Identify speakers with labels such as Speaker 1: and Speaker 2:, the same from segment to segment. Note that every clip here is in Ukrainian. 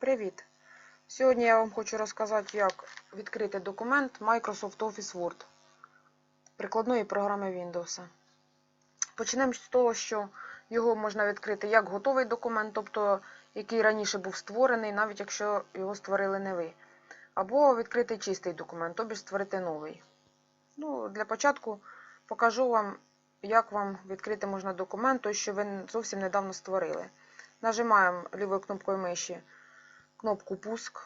Speaker 1: Привіт! Сьогодні я вам хочу розказати, як відкрити документ Microsoft Office Word прикладної програми Windows. Почнемо з того, що його можна відкрити як готовий документ, тобто який раніше був створений, навіть якщо його створили не ви. Або відкрити чистий документ, тобі створити новий. Ну, Для початку покажу вам, як вам відкрити можна документ, той, що ви зовсім недавно створили. Нажимаємо лівою кнопкою миші кнопку Пуск.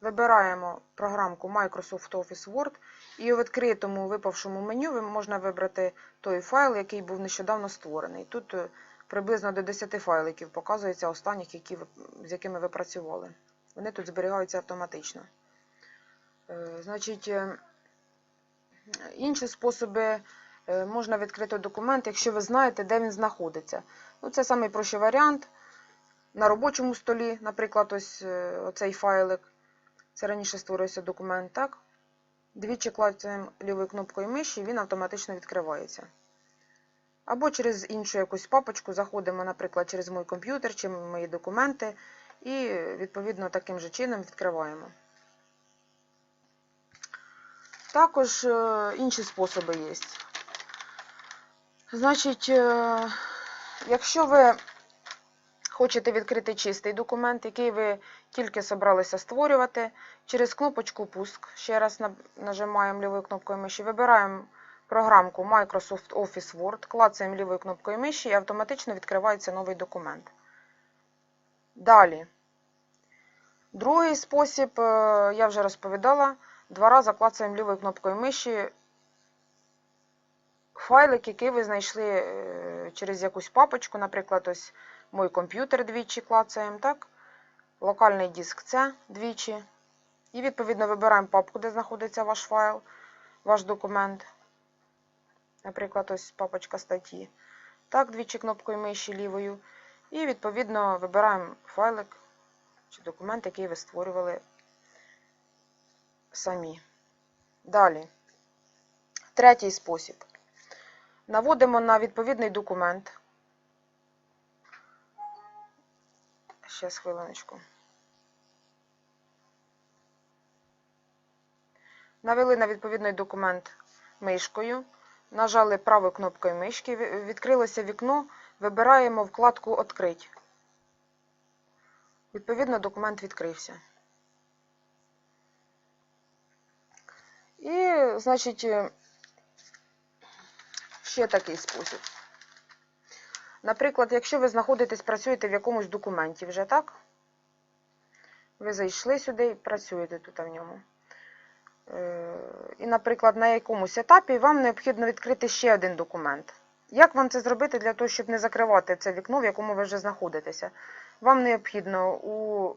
Speaker 1: Вибираємо програмку Microsoft Office Word і у відкритому випавшому меню можна вибрати той файл, який був нещодавно створений. Тут е, приблизно до 10 файликів показується останніх, які з якими ви працювали. Вони тут зберігаються автоматично. Е, Значить, е, інші способи можна відкрити документ, якщо ви знаєте, де він знаходиться. Ну, Це найпрощий варіант. На робочому столі, наприклад, ось е, оцей файлик. Це раніше створився документ, так? Двічі клацаємо лівою кнопкою миші, він автоматично відкривається. Або через іншу якусь папочку заходимо, наприклад, через мій комп'ютер чи мої документи, і, відповідно, таким же чином відкриваємо. Також е, інші способи є. Значить, е, якщо ви хочете відкрити чистий документ, який ви тільки собралися створювати, через кнопочку Пуск, ще раз нажимаємо лівою кнопкою миші, вибираємо програмку Microsoft Office Word, клацаємо лівою кнопкою миші і автоматично відкривається новий документ. Далі. Другий спосіб, е, я вже розповідала, два рази клацаємо лівою кнопкою миші файлик, який ви знайшли е, через якусь папочку, наприклад, ось мій комп'ютер двічі клацаємо, так? Локальний диск C двічі. І, відповідно, вибираємо папку, де знаходиться ваш файл, ваш документ. Наприклад, ось папочка статті. Так, двічі кнопкою миші лівою. І, відповідно, вибираємо файлик чи документ, який ви створювали самі. Далі. Третій спосіб. Наводимо на відповідний документ. Ще хвилиночку. Навели на відповідний документ мишкою. Нажали правою кнопкою мишки. Відкрилося вікно. Вибираємо вкладку Открить. Відповідно, документ відкрився. І, значить, ще такий спосіб. Наприклад, якщо ви знаходитесь, працюєте в якомусь документі вже, так? Ви зайшли сюди і працюєте тут в ньому. І, наприклад, на якомусь етапі вам необхідно відкрити ще один документ. Як вам це зробити для того, щоб не закривати це вікно, в якому ви вже знаходитеся? Вам необхідно у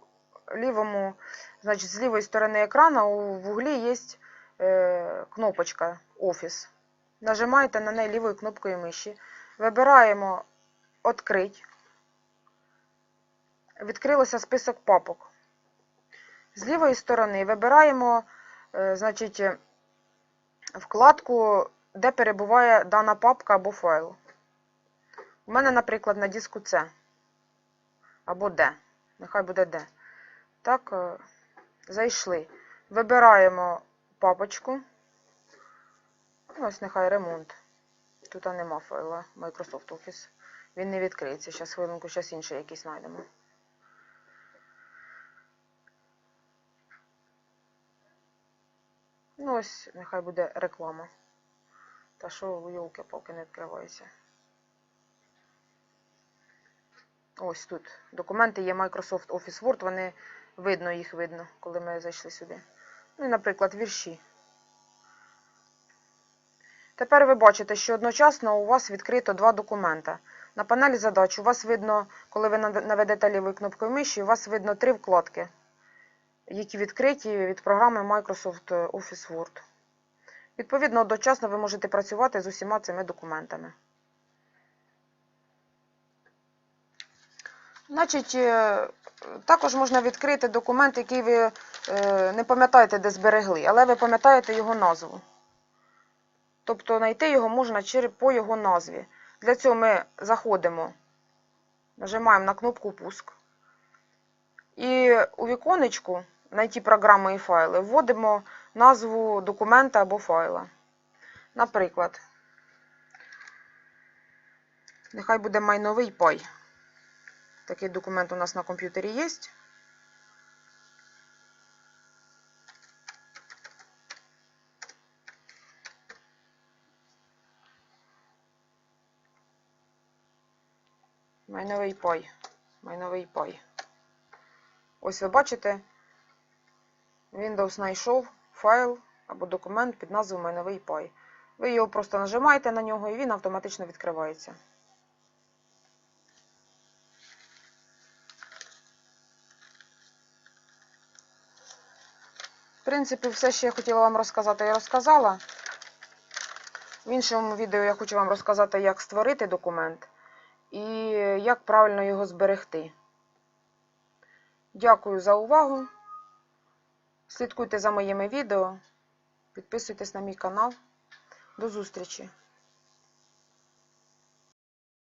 Speaker 1: лівому, значить, з лівої сторони екрану у вуглі є кнопочка Офіс. Нажимаєте на неї лівою кнопкою миші. Вибираємо Открить. Відкрилося список папок. З лівої сторони вибираємо значить, вкладку, де перебуває дана папка або файл. У мене, наприклад, на диску C. Або D. Нехай буде D. Так, зайшли. Вибираємо папочку. Ось нехай ремонт. Тут нема файла Microsoft Office. Він не відкриється. Зараз хвилинку, зараз інший якийсь знайдемо. Ну, ось, нехай буде реклама. Та що йолки поки не відкривається. Ось тут. Документи є Microsoft Office Word, вони видно, їх видно, коли ми зайшли сюди. Ну і, наприклад, вірші. Тепер ви бачите, що одночасно у вас відкрито два документа. На панелі задач у вас видно, коли ви наведете лівою кнопкою миші, у вас видно три вкладки, які відкриті від програми Microsoft Office Word. Відповідно, одночасно ви можете працювати з усіма цими документами. Значить, також можна відкрити документ, який ви не пам'ятаєте, де зберегли, але ви пам'ятаєте його назву. Тобто знайти його можна по його назві. Для цього ми заходимо, нажимаємо на кнопку Пуск. І у віконечку знайти програми і файли вводимо назву документа або файла. Наприклад, нехай буде майновий пай. Такий документ у нас на комп'ютері є. Майновий пай. Майновий пай. Ось ви бачите, Windows знайшов файл або документ під назвою майновий пай. Ви його просто нажимаєте на нього і він автоматично відкривається. В принципі, все, що я хотіла вам розказати, я розказала. В іншому відео я хочу вам розказати, як створити документ і як правильно його зберегти. Дякую за увагу. Слідкуйте за моїми відео. Підписуйтесь на мій канал. До зустрічі!